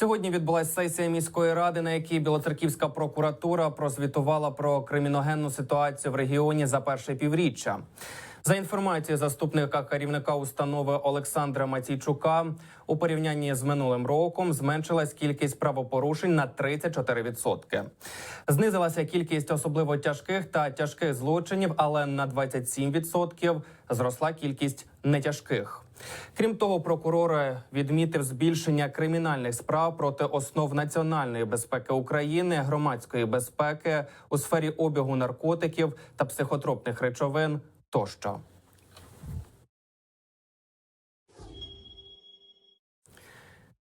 Сьогодні відбулася сесія міської ради, на якій Білоцерківська прокуратура прозвітувала про криміногенну ситуацію в регіоні за перше півріччя. За інформацією заступника керівника установи Олександра Матійчука, у порівнянні з минулим роком зменшилась кількість правопорушень на 34%. Знизилася кількість особливо тяжких та тяжких злочинів, але на 27% зросла кількість нетяжких. Крім того, прокурор відмітив збільшення кримінальних справ проти основ національної безпеки України, громадської безпеки у сфері обігу наркотиків та психотропних речовин тощо.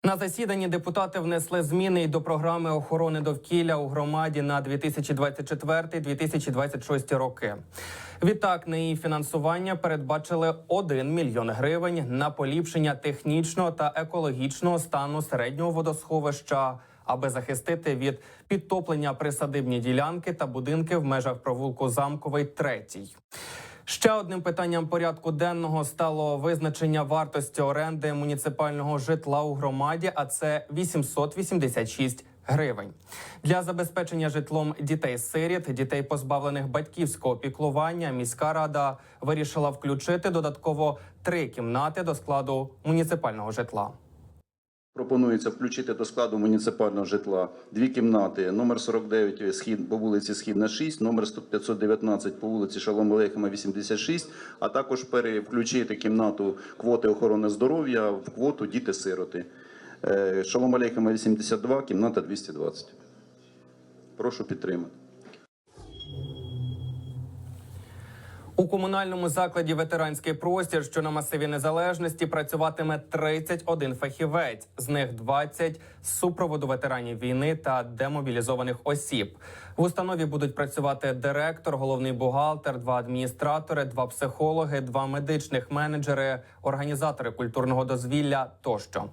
На засіданні депутати внесли зміни до програми охорони довкілля у громаді на 2024-2026 роки. Відтак на її фінансування передбачили 1 мільйон гривень на поліпшення технічного та екологічного стану середнього водосховища, аби захистити від підтоплення присадибні ділянки та будинки в межах провулку Замковий третій. Ще одним питанням порядку денного стало визначення вартості оренди муніципального житла у громаді, а це 886 гривень. Для забезпечення житлом дітей-сиріт, дітей позбавлених батьківського піклування, міська рада вирішила включити додатково три кімнати до складу муніципального житла. Пропонується включити до складу муніципального житла дві кімнати: номер 49 схід по вулиці Східна 6, номер 519 по вулиці Шалом Алейхема 86, а також перевключити кімнату квоти охорони здоров'я в квоту діти-сироти. Е, Шалом Алейхема 82, кімната 220. Прошу підтримати. У комунальному закладі ветеранський простір, що на масиві незалежності, працюватиме 31 фахівець, з них 20 з супроводу ветеранів війни та демобілізованих осіб. В установі будуть працювати директор, головний бухгалтер, два адміністратори, два психологи, два медичних менеджери, організатори культурного дозвілля тощо.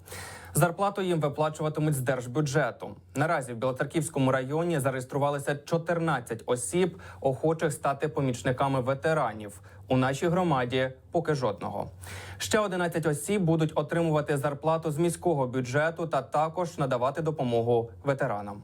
Зарплату їм виплачуватимуть з держбюджету. Наразі в Білоцерківському районі зареєструвалися 14 осіб, охочих стати помічниками ветеранів. У нашій громаді поки жодного. Ще 11 осіб будуть отримувати зарплату з міського бюджету та також надавати допомогу ветеранам.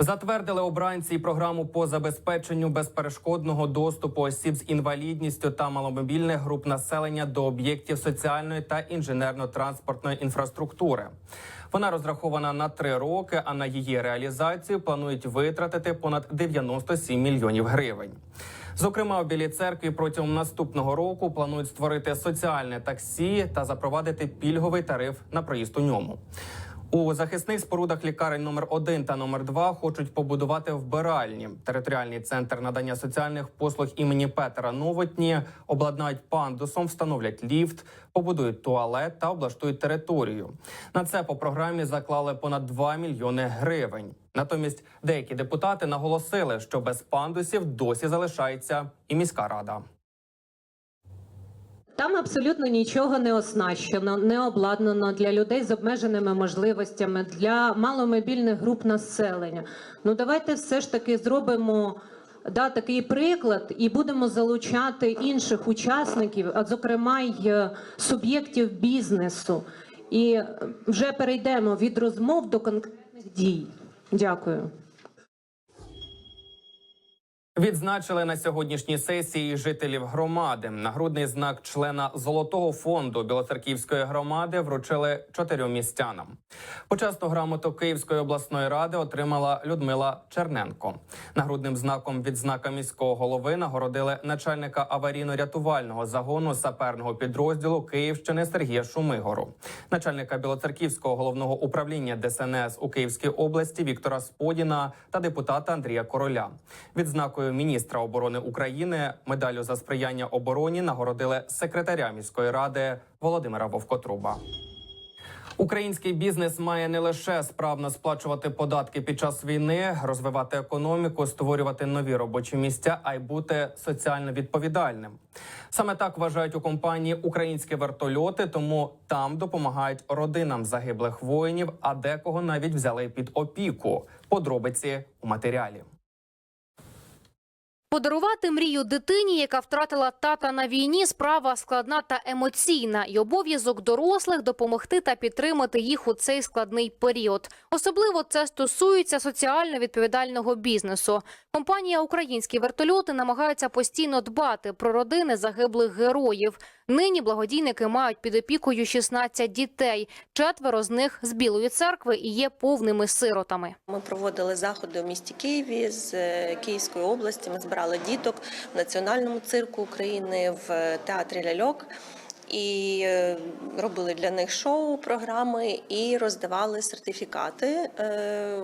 Затвердили обранці програму по забезпеченню безперешкодного доступу осіб з інвалідністю та маломобільних груп населення до об'єктів соціальної та інженерно-транспортної інфраструктури. Вона розрахована на три роки, а на її реалізацію планують витратити понад 97 мільйонів гривень. Зокрема, у Білій церкві протягом наступного року планують створити соціальне таксі та запровадити пільговий тариф на проїзд у ньому. У захисних спорудах лікарень номер 1 та номер 2 хочуть побудувати вбиральні. Територіальний центр надання соціальних послуг імені Петера Новотні обладнають пандусом, встановлять ліфт, побудують туалет та облаштують територію. На це по програмі заклали понад 2 мільйони гривень. Натомість деякі депутати наголосили, що без пандусів досі залишається і міська рада. Там абсолютно нічого не оснащено, не обладнано для людей з обмеженими можливостями, для маломобільних груп населення. Ну давайте все ж таки зробимо да, такий приклад і будемо залучати інших учасників, а зокрема й е, суб'єктів бізнесу. І вже перейдемо від розмов до конкретних дій. Дякую. Відзначили на сьогоднішній сесії жителів громади. Нагрудний знак члена золотого фонду Білоцерківської громади вручили чотирьом містянам. Почесну грамоту Київської обласної ради отримала Людмила Черненко. Нагрудним знаком відзнака міського голови нагородили начальника аварійно-рятувального загону саперного підрозділу Київщини Сергія Шумигору, начальника Білоцерківського головного управління ДСНС у Київській області Віктора Сподіна та депутата Андрія Короля. Відзнакою міністра оборони України медаллю за сприяння обороні нагородили секретаря міської ради Володимира Вовкотруба. Український бізнес має не лише справно сплачувати податки під час війни, розвивати економіку, створювати нові робочі місця, а й бути соціально відповідальним. Саме так вважають у компанії українські вертольоти, тому там допомагають родинам загиблих воїнів, а декого навіть взяли під опіку. Подробиці у матеріалі. Подарувати мрію дитині, яка втратила тата на війні, справа складна та емоційна, і обов'язок дорослих допомогти та підтримати їх у цей складний період. Особливо це стосується соціально відповідального бізнесу. Компанія Українські вертольоти намагається постійно дбати про родини загиблих героїв. Нині благодійники мають під опікою 16 дітей. Четверо з них з Білої церкви і є повними сиротами. Ми проводили заходи у місті Києві з е, Київської області. Ми збирали діток в Національному цирку України в театрі Ляльок. І е, робили для них шоу, програми і роздавали сертифікати е,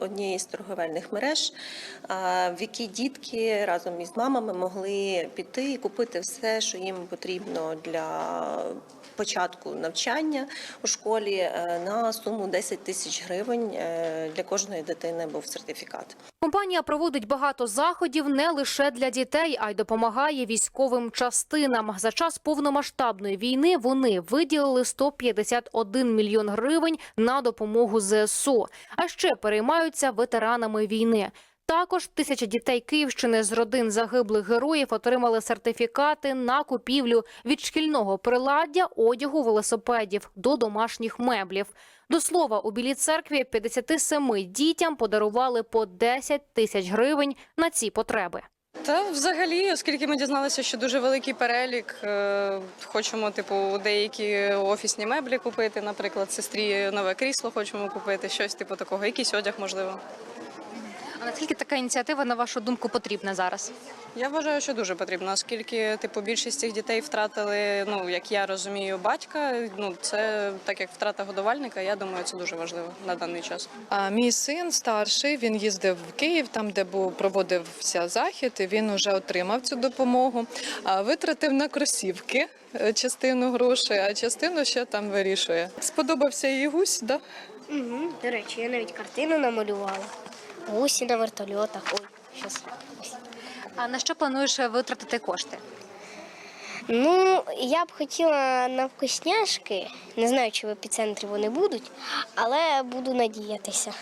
однієї з торговельних мереж, в які дітки разом із мамами могли піти і купити все, що їм потрібно для початку навчання у школі е, на суму 10 тисяч гривень. Е, Для кожної дитини був сертифікат. Компанія проводить багато заходів не лише для дітей, а й допомагає військовим частинам. За час повномасштабної війни вони виділили 151 мільйон гривень на допомогу ЗСУ. А ще переймаються ветеранами війни. Також тисяча дітей Київщини з родин загиблих героїв отримали сертифікати на купівлю від шкільного приладдя, одягу, велосипедів до домашніх меблів. До слова, у Білій церкві 57 дітям подарували по 10 тисяч гривень на ці потреби. Та взагалі, оскільки ми дізналися, що дуже великий перелік, е, хочемо, типу, деякі офісні меблі купити, наприклад, сестрі нове крісло хочемо купити, щось типу такого, якийсь одяг, можливо. А наскільки така ініціатива, на вашу думку, потрібна зараз? Я вважаю, що дуже потрібно, оскільки типу більшість цих дітей втратили, ну як я розумію, батька. Ну це так як втрата годувальника. Я думаю, це дуже важливо на даний час. А мій син старший, він їздив в Київ, там де був проводився захід. і Він вже отримав цю допомогу. А витратив на кросівки е, частину грошей, а частину ще там вирішує. Сподобався їй гусь, да? Угу. До речі, я навіть картину намалювала. Гусі на вертольотах. Ой, щас. ось. А на що плануєш витратити кошти? Ну, я б хотіла на вкусняшки. Не знаю, чи в епіцентрі вони будуть, але буду надіятися.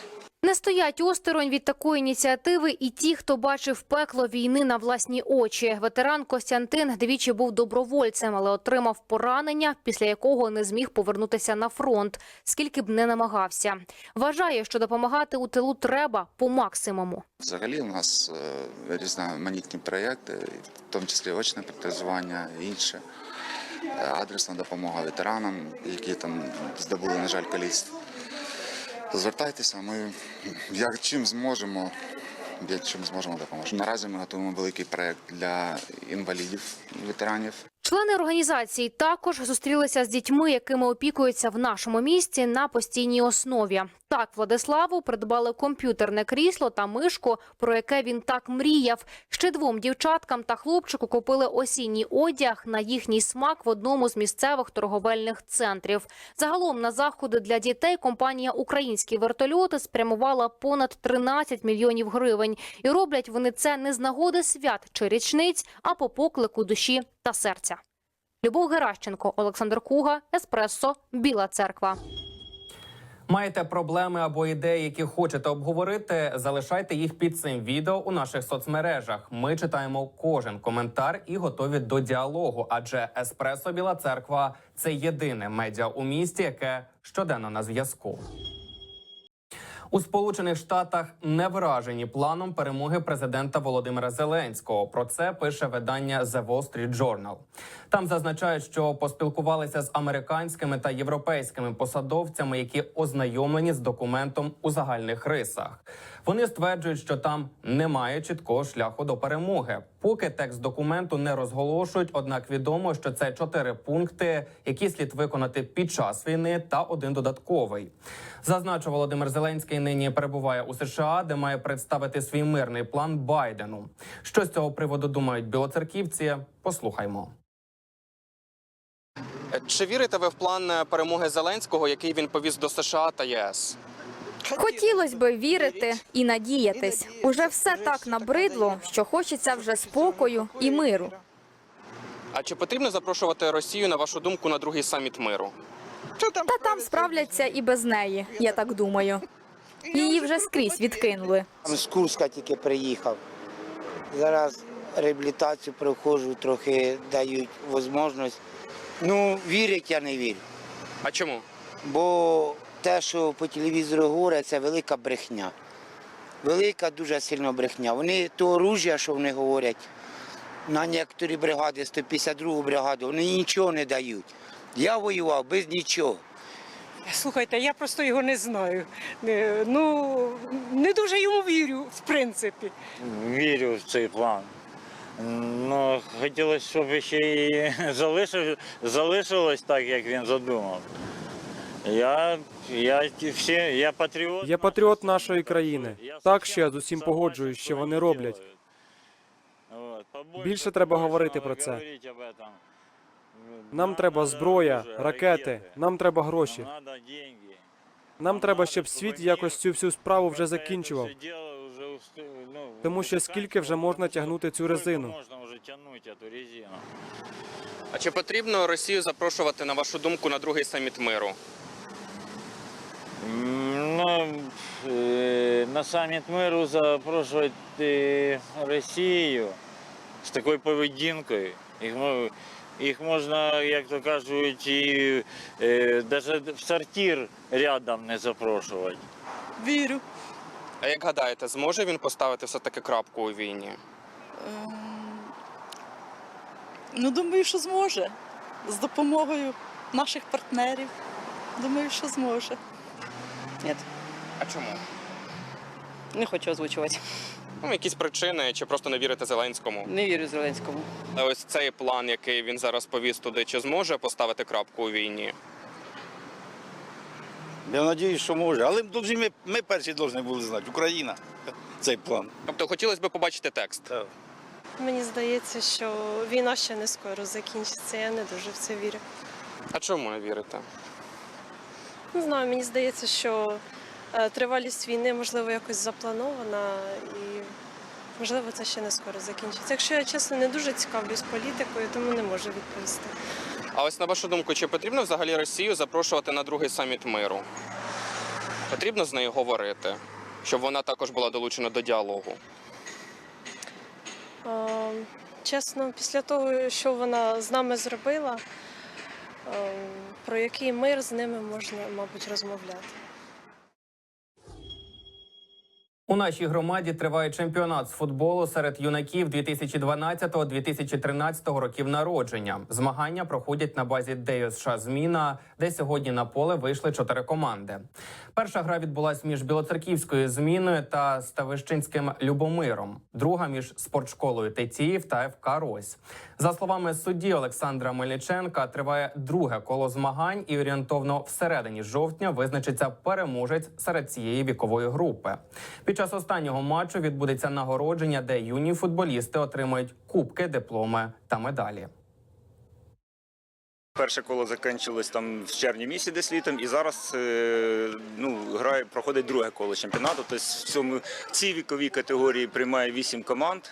Не стоять осторонь від такої ініціативи і ті, хто бачив пекло війни на власні очі. Ветеран Костянтин двічі був добровольцем, але отримав поранення, після якого не зміг повернутися на фронт, скільки б не намагався. Вважає, що допомагати у тилу треба по максимуму. Взагалі у нас е, різноманітні проєкти, в тому числі очне протезування інше. Е, Адресна допомога ветеранам, які там здобули, на жаль, каліцтво. Звертайтеся, ми як чим зможемо, як чим зможемо допоможемо. Наразі ми готуємо великий проект для інвалідів, ветеранів. Члени організації також зустрілися з дітьми, якими опікуються в нашому місті на постійній основі. Так, Владиславу придбали комп'ютерне крісло та мишку, про яке він так мріяв. Ще двом дівчаткам та хлопчику купили осінній одяг на їхній смак в одному з місцевих торговельних центрів. Загалом на заходи для дітей компанія Українські вертольоти спрямувала понад 13 мільйонів гривень. І роблять вони це не з нагоди свят чи річниць, а по поклику душі та серця. Любов Геращенко, Олександр Куга, Еспресо, Біла Церква. Маєте проблеми або ідеї, які хочете обговорити? Залишайте їх під цим відео у наших соцмережах. Ми читаємо кожен коментар і готові до діалогу. Адже Еспресо Біла Церква це єдине медіа у місті, яке щоденно на зв'язку. У Сполучених Штатах не вражені планом перемоги президента Володимира Зеленського. Про це пише видання The Wall Street Journal. Там зазначають, що поспілкувалися з американськими та європейськими посадовцями, які ознайомлені з документом у загальних рисах. Вони стверджують, що там немає чіткого шляху до перемоги. Поки текст документу не розголошують, однак відомо, що це чотири пункти, які слід виконати під час війни, та один додатковий. Зазначу, Володимир Зеленський нині перебуває у США, де має представити свій мирний план Байдену. Що з цього приводу думають білоцерківці? Послухаймо. Чи вірите ви в план перемоги Зеленського, який він повіз до США та ЄС? Хотілося би вірити і надіятись. Уже все так набридло, що хочеться вже спокою і миру. А чи потрібно запрошувати Росію на вашу думку на другий саміт миру? Та там справляться і без неї, я так думаю. Її вже скрізь відкинули. З Курська тільки приїхав. Зараз реабілітацію проходжу, трохи дають можливість. Ну, вірять я не вірю. А чому? Бо те, що по телевізору говорять, це велика брехня. Велика дуже сильна брехня. Вони то оружя, що вони говорять, на некоторі бригади, 152 бригаду, вони нічого не дають. Я воював без нічого. Слухайте, я просто його не знаю. Ну не дуже йому вірю, в принципі. Вірю в цей план. Ну, хотілося, щоб ще і залишилось так, як він задумав. Я, я, всі, я патріот. Я патріот нашої країни. Так, що я з усім погоджуюсь, що вони роблять. Більше треба говорити про це. Нам треба зброя, ракети, нам треба гроші. Нам треба, щоб світ якось цю всю справу вже закінчував. Тому що скільки вже можна тягнути цю резину? Можна вже тягнути цю резину. А чи потрібно Росію запрошувати на вашу думку на другий саміт миру? Е, на саміт миру запрошувати Росію з такою поведінкою. Їх, їх можна, як то кажуть, і е, навіть в сортир рядом не запрошувати. Вірю. А як гадаєте, зможе він поставити все таки крапку у війні? Ну, думаю, що зможе. З допомогою наших партнерів. Думаю, що зможе. Ні, А чому? не хочу озвучувати. Ну, якісь причини, чи просто не вірите Зеленському? Не вірю Зеленському. А ось цей план, який він зараз повіз туди, чи зможе поставити крапку у війні? Я сподіваюся, що може. Але ми, ми перші повинні були знати. Україна. Цей план. Тобто хотілося б побачити текст. Так. Мені здається, що війна ще не скоро закінчиться. Я не дуже в це вірю. А чому не вірите? Не знаю, мені здається, що тривалість війни можливо якось запланована і можливо це ще не скоро закінчиться. Якщо я чесно не дуже цікавлюсь політикою, тому не можу відповісти. А ось на вашу думку, чи потрібно взагалі Росію запрошувати на другий саміт миру? Потрібно з нею говорити, щоб вона також була долучена до діалогу. Е, Чесно, після того, що вона з нами зробила, е, про який мир з ними можна, мабуть, розмовляти. У нашій громаді триває чемпіонат з футболу серед юнаків 2012-2013 років народження. Змагання проходять на базі ДЮСШ Зміна, де сьогодні на поле вийшли чотири команди. Перша гра відбулась між Білоцерківською зміною та Ставищинським Любомиром. Друга між спортшколою Тетіїв та ФК Рось. За словами судді Олександра Мельниченка, триває друге коло змагань, і орієнтовно всередині жовтня визначиться переможець серед цієї вікової групи. Під час останнього матчу відбудеться нагородження, де юні футболісти отримають кубки, дипломи та медалі. Перше коло закінчилось там в червні місяці десь літом, і зараз е, ну, грає, проходить друге коло чемпіонату. Тобто в цьому в цій віковій категорії приймає вісім команд.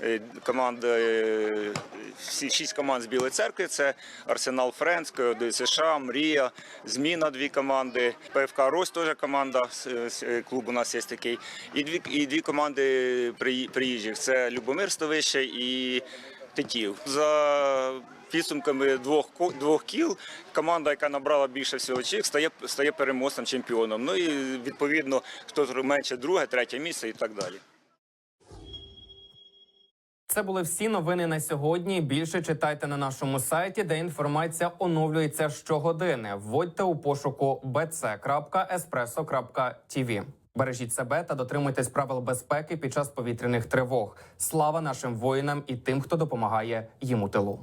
Е, Команда, е, всі шість команд з Білої церкви. Це Арсенал Френської, ДСШ, Мрія, Зміна дві команди, ПФК Рось теж команда, клуб у нас є такий. І дві, і дві команди приї- приїжджих. Це Любомир Ставище і Тетів. За підсумками двох двох кіл команда, яка набрала більше всього очок, стає стає переможцем чемпіоном. Ну і відповідно, хто менше друге, третє місце і так далі. Це були всі новини на сьогодні. Більше читайте на нашому сайті, де інформація оновлюється щогодини. Вводьте у пошуку bc.espresso.tv. Бережіть себе та дотримуйтесь правил безпеки під час повітряних тривог. Слава нашим воїнам і тим, хто допомагає їм у тилу.